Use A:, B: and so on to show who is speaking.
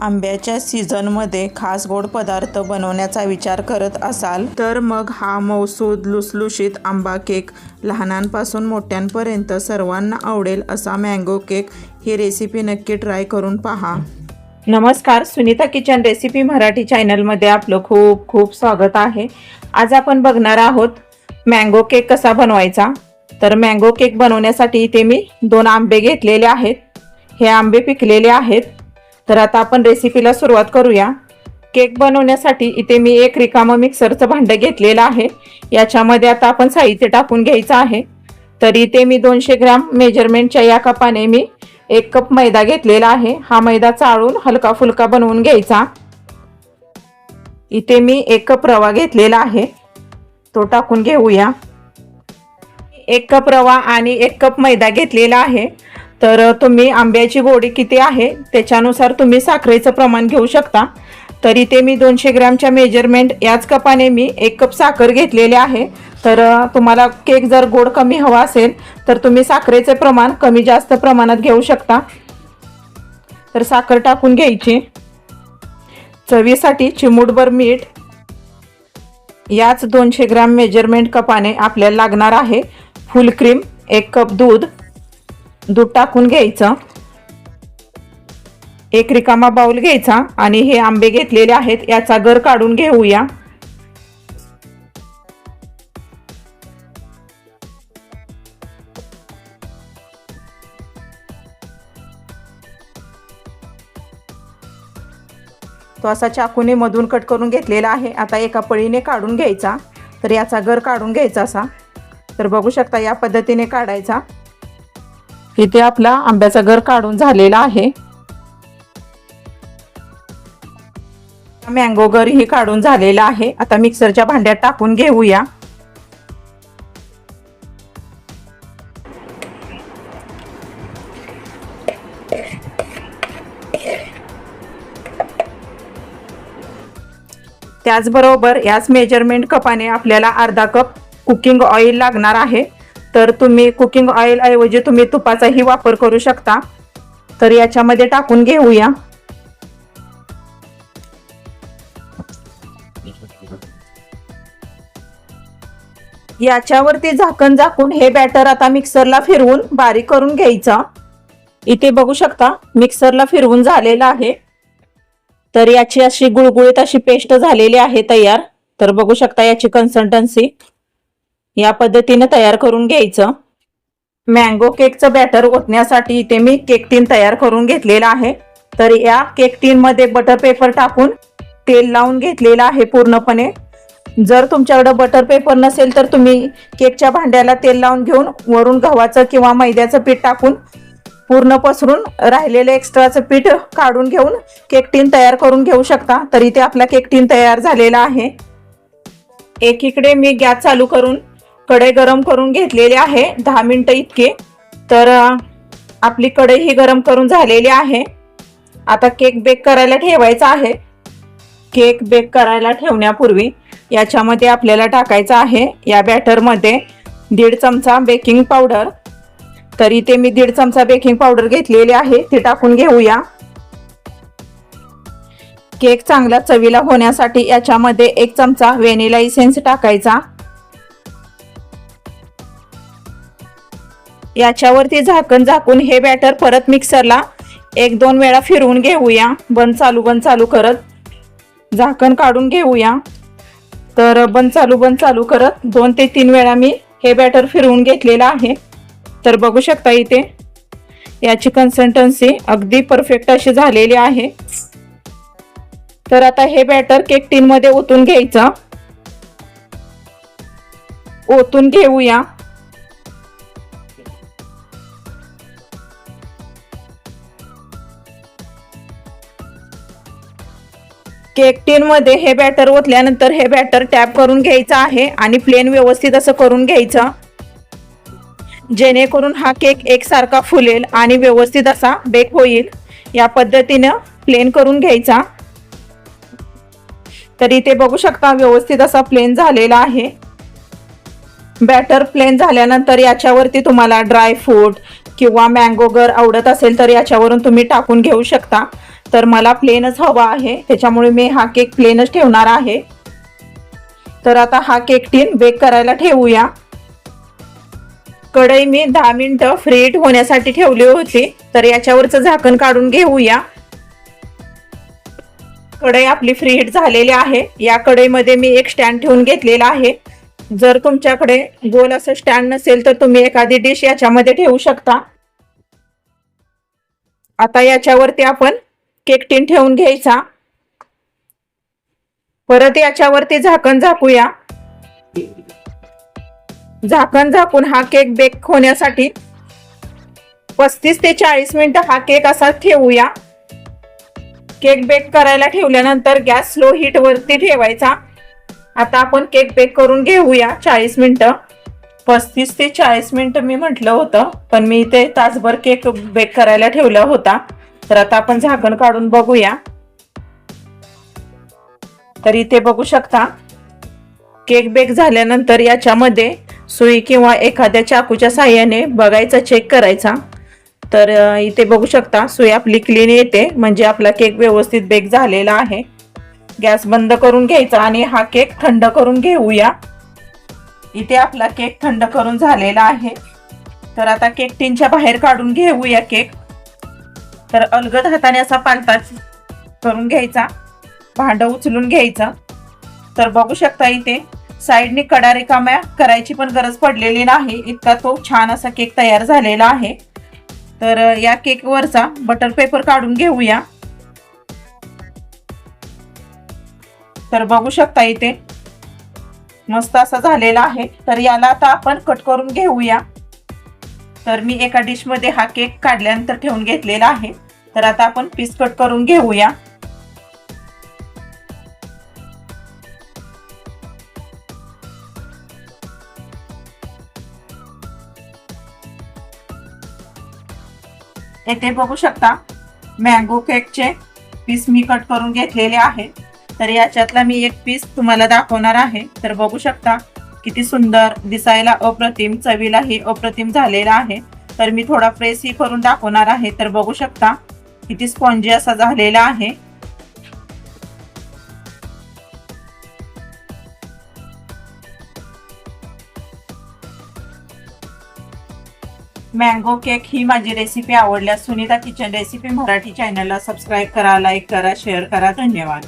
A: आंब्याच्या सीझनमध्ये खास गोड पदार्थ बनवण्याचा विचार करत असाल तर मग हा मौसूद लुसलुशीत आंबा केक लहानांपासून मोठ्यांपर्यंत सर्वांना आवडेल असा मँगो केक ही रेसिपी नक्की ट्राय करून पहा. नमस्कार सुनीता किचन रेसिपी मराठी चॅनलमध्ये आपलं खूप खूप स्वागत आहे. आज आपण बघणार आहोत मँगो केक कसा बनवायचा. तर मँगो केक बनवण्यासाठी इथे मी दोन आंबे घेतलेले आहेत. हे आंबे पिकलेले आहेत. तर आता आपण रेसिपीला सुरुवात करूया. केक बनवण्यासाठी इथे मी एक रिकामं मिक्सरचं भांडं घेतलेलं आहे. याच्यामध्ये आता आपण साहित्य टाकून घ्यायचं आहे. तर इथे मी दोनशे ग्रॅम मेजरमेंटच्या या कपाने मी एक कप मैदा घेतलेला आहे. हा मैदा चाळून हलका फुलका बनवून घ्यायचा. इथे मी एक कप रवा घेतलेला आहे. तो टाकून घेऊया. एक कप रवा आणि एक कप मैदा घेतलेला आहे. तर तुम्ही आंब्याची गोडी किती आहे त्याच्यानुसार तुम्ही साखरेचं प्रमाण घेऊ शकता. तर इथे मी दोनशे ग्रॅमच्या मेजरमेंट याच कपाने मी एक कप साखर घेतलेले आहे. तर तुम्हाला केक जर गोड कमी हवा असेल तर तुम्ही साखरेचे प्रमाण कमी जास्त प्रमाणात घेऊ शकता. तर साखर टाकून घ्यायची. चवीसाठी चिमूटभर मीठ याच दोनशे ग्रॅम मेजरमेंट कपाने आपल्याला लागणार आहे. फुल क्रीम एक कप दूध दूध टाकून घ्यायचं. एक रिकामा बाउल घ्यायचा आणि हे आंबे घेतलेले आहेत याचा गर काढून घेऊया. तो असा चाकूने मधून कट करून घेतलेला आहे. आता एका पळीने काढून घ्यायचा. तर याचा गर काढून घ्यायचा असा. तर बघू शकता या पद्धतीने काढायचा. इथे आपला आंब्याचा गर काढून झालेला आहे. मँगो गर ही काढून झालेला आहे. आता मिक्सरच्या भांड्यात टाकून घेऊया. त्याचबरोबर याच मेजरमेंट कपाने आपल्याला अर्धा कप कुकिंग ऑइल लागणार आहे. तर तुम्ही कुकिंग ऑइल ऐवजी तुम्ही तुपाचाही वापर करू शकता. तर याच्यामध्ये टाकून घेऊया. याच्यावरती झाकण झाकून हे बॅटर आता मिक्सरला फिरवून बारीक करून घ्यायचं. इथे बघू शकता मिक्सरला फिरवून झालेलं आहे. तर याची अशी गुळगुळीत अशी पेस्ट झालेली आहे तयार. तर बघू शकता याची कन्सल्टन्सी या पद्धतीने तयार करून घ्यायचं. मँगो केकचं बॅटर ओतण्यासाठी इथे मी केक टीन तयार करून घेतलेला आहे. तर या केक टीनमध्ये बटर पेपर टाकून तेल लावून घेतलेलं आहे पूर्णपणे. जर तुमच्याकडं बटर पेपर नसेल तर तुम्ही केकच्या भांड्याला तेल लावून घेऊन वरून गव्हाचं किंवा मैद्याचं पीठ टाकून पूर्ण पसरून राहिलेलं एक्स्ट्राचं पीठ काढून घेऊन केक टीन तयार करून घेऊ शकता. तर इथे आपला केक टीन तयार झालेला आहे. एकीकडे मी गॅस चालू करून कढई गरम करून घेतलेली आहे दहा मिनटं इतके. तर आपली कढई ही गरम करून झालेली आहे. आता केक बेक करायला ठेवायचा आहे. केक बेक करायला ठेवण्यापूर्वी याच्यामध्ये आपल्याला टाकायचं आहे या बॅटरमध्ये दीड चमचा बेकिंग पावडर. तर इथे मी दीड चमचा बेकिंग पावडर घेतलेली आहे ती टाकून घेऊया. केक चांगला चवीला होण्यासाठी याच्यामध्ये एक चमचा व्हॅनिला इसेन्स टाकायचा. याच्यावरती झाकण झाकून हे बॅटर परत मिक्सरला एक दोन वेळा फिरवून घेऊया. बंद चालू बंद चालू करत झाकण काढून घेऊया. तर बंद चालू बंद चालू करत दोन ते तीन वेळा मी हे बॅटर फिरवून घेतलेलं आहे. तर बघू शकता इथे याची कन्सिस्टन्सी अगदी परफेक्ट अशी झालेली आहे. तर आता हे बॅटर केक टीनमध्ये ओतून घ्यायचं. ओतून घेऊया. केक टीन मध्ये हे बॅटर ओतल्यानंतर हे बॅटर टॅप करून घ्यायचं आहे आणि प्लेन व्यवस्थित असं करून घ्यायचं. जेणेकरून हा केक एकसारखा फुलेल आणि व्यवस्थित असा बेक होईल. या पद्धतीनं प्लेन करून घ्यायचा. तर इथे बघू शकता व्यवस्थित असा प्लेन झालेला आहे. बॅटर प्लेन झाल्यानंतर याच्यावरती तुम्हाला ड्राय फ्रूट किंवा मँगो गर आवडत असेल तर याच्यावरून तुम्ही टाकून घेऊ शकता. तर मला प्लेनच हवा आहे. त्याच्यामुळे मी हा केक प्लेनच ठेवणार आहे. तर आता हा केक टीन बेक करायला ठेवूया. कढई मी दहा मिनिटं फ्रीट होण्यासाठी ठेवली होती. तर याच्यावरचं झाकण काढून घेऊया. कढई आपली फ्री झालेली आहे. या कढईमध्ये मी एक स्टँड ठेवून घेतलेला आहे. जर तुमच्याकडे गोल असं स्टँड नसेल तर तुम्ही एखादी डिश याच्यामध्ये ठेवू शकता. आता याच्यावरती आपण केक टीन ठेवून घ्यायचा. परत याच्यावरती झाकण झाकूया. झाकण झाकून हा केक बेक होण्यासाठी पस्तीस ते चाळीस मिनिट हा केक असा ठेवूया. केक बेक करायला ठेवल्यानंतर गॅस स्लो हीट वरती ठेवायचा. आता आपण केक बेक करून घेऊया चाळीस मिनिटं. पस्तीस ते चाळीस मिनिट मी म्हटलं होतं पण मी इथे तासभर केक बेक करायला ठेवला होता. तर आता आपण झाकण काढून बघूया. तर इथे बघू शकता केक बेक झाल्यानंतर याच्यामध्ये सुई किंवा एखाद्या चाकूच्या साह्याने बघायचा चेक करायचा. तर इथे बघू शकता सुई आपली क्लीन येते म्हणजे आपला केक व्यवस्थित बेक झालेला आहे. गॅस बंद करून घ्यायचा आणि हा केक थंड करून घेऊया. इथे आपला केक थंड करून झालेला आहे. तर आता केक टीनच्या बाहेर काढून घेऊया केक. तर अलगद हाताने असा पालता करून घ्यायचा. भांडं उचलून घ्यायचं. तर बघू शकता इथे साईडने कडा रिकाम्या करायची पण गरज पडलेली नाही. इतका तो छान असा केक तयार झालेला आहे. तर या केकवरचा बटर पेपर काढून घेऊया. तर बघू शकता इथे मस्त असा झालेला आहे. तर याला आता आपण कट करून घेऊया. तर मी एका डिशमध्ये हा केक काढल्यानंतर ठेवून घेतलेला आहे. तर आता आपण पीस कट करून घेऊया. येथे बघू शकता मँगो केकचे पीस मी कट करून घेतलेले आहे. तर याच्यातला मी एक पीस तुम्हाला दाखवणार आहे. तर बघू शकता किती सुंदर दिसायला अप्रतिम चवीलाही अप्रतिम झालेला आहे. तर मी थोडा प्रेस ही करून दाखवणार आहे. तर बघू शकता किती स्पॉन्जी असा झालेला आहे. मँगो केक ही माझी रेसिपी आवडल्यास सुनीता किचन रेसिपी मराठी चॅनलला सबस्क्राईब करा लाईक करा शेअर करा. धन्यवाद.